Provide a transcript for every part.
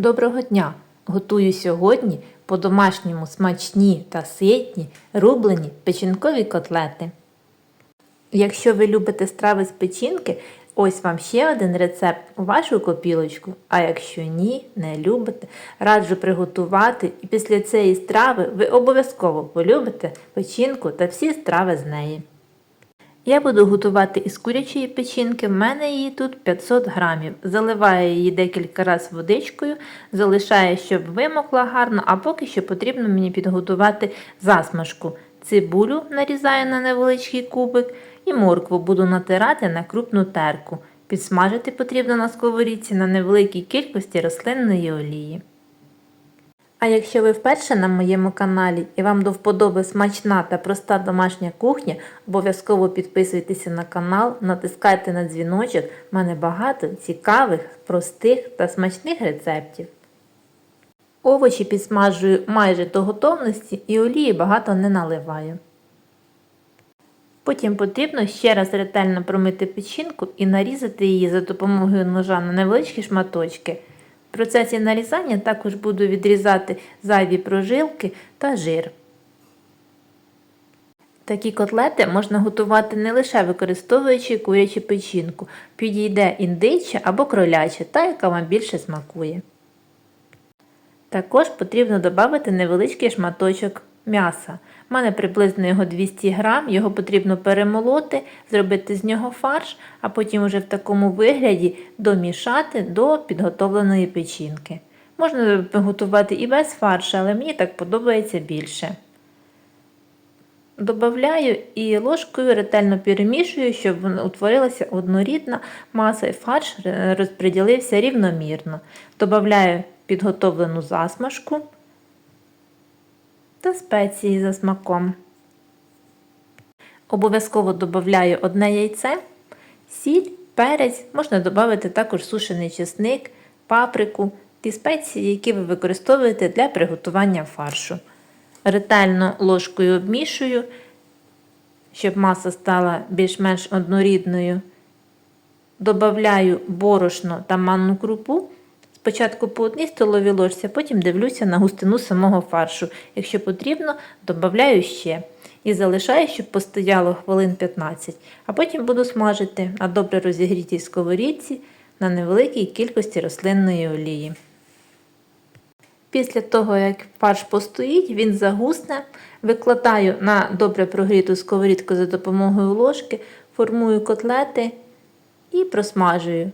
Доброго дня! Готую сьогодні по-домашньому смачні та ситні рублені печінкові котлети. Якщо ви любите страви з печінки, ось вам ще один рецепт у вашу копілочку. А якщо ні, не любите, раджу приготувати і після цієї страви ви обов'язково полюбите печінку та всі страви з неї. Я буду готувати із курячої печінки, в мене її тут 500 грамів. Заливаю її декілька разів водичкою, залишаю, щоб вимокла гарно, а поки що потрібно мені підготувати засмажку. Цибулю нарізаю на невеличкий кубик і моркву буду натирати на крупну терку. Підсмажити потрібно на сковорідці на невеликій кількості рослинної олії. А якщо ви вперше на моєму каналі і вам до вподоби смачна та проста домашня кухня, обов'язково підписуйтеся на канал, натискайте на дзвіночок, в мене багато цікавих, простих та смачних рецептів. Овочі підсмажую майже до готовності і олії багато не наливаю. Потім потрібно ще раз ретельно промити печінку і нарізати її за допомогою ножа на невеличкі шматочки. В процесі нарізання також буду відрізати зайві прожилки та жир. Такі котлети можна готувати не лише використовуючи курячу печінку, підійде індича або кроляча, та яка вам більше смакує. Також потрібно додати невеличкий шматочок м'яса. У мене приблизно його 200 грам, його потрібно перемолоти, зробити з нього фарш, а потім вже в такому вигляді домішати до підготовленої печінки. Можна готувати і без фаршу, але мені так подобається більше. Добавляю і ложкою ретельно перемішую, щоб утворилася однорідна маса і фарш розподілився рівномірно. Добавляю підготовлену засмажку та спеції за смаком. Обов'язково додаю одне яйце, сіль, перець, можна додати також сушений чесник, паприку ті спеції, які ви використовуєте для приготування фаршу. Ретельно ложкою обмішую, щоб маса стала більш-менш однорідною. Добавляю борошно та манну крупу. Спочатку по одній столовій ложці, потім дивлюся на густину самого фаршу. Якщо потрібно, додаю ще. І залишаю, щоб постояло хвилин 15, а потім буду смажити на добре розігрітій сковорідці на невеликій кількості рослинної олії. Після того, як фарш постоїть, він загусне, викладаю на добре прогріту сковорідку за допомогою ложки, формую котлети і просмажую.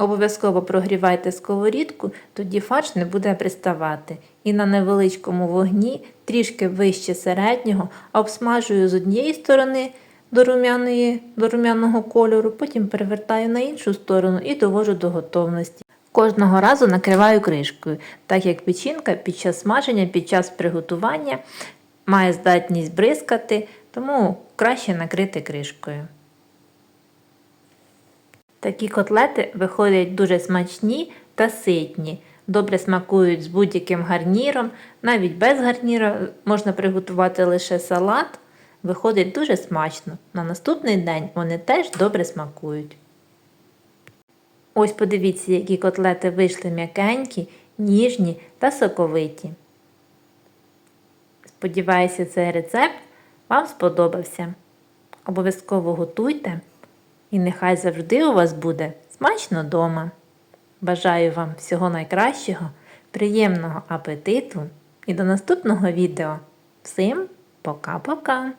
Обов'язково прогрівайте сковорідку, тоді фарш не буде приставати. І на невеличкому вогні, трішки вище середнього, обсмажую з однієї сторони до, румяної, до румяного кольору, потім перевертаю на іншу сторону і довожу до готовності. Кожного разу накриваю кришкою, так як печінка під час смаження, під час приготування має здатність бризкати, тому краще накрити кришкою. Такі котлети виходять дуже смачні та ситні, добре смакують з будь-яким гарніром, навіть без гарніра можна приготувати лише салат. Виходить дуже смачно. На наступний день вони теж добре смакують. Ось подивіться, які котлети вийшли м'якенькі, ніжні та соковиті. Сподіваюся, цей рецепт вам сподобався. Обов'язково готуйте. І нехай завжди у вас буде смачно дома. Бажаю вам всього найкращого, приємного апетиту і до наступного відео. Всім пока-пока!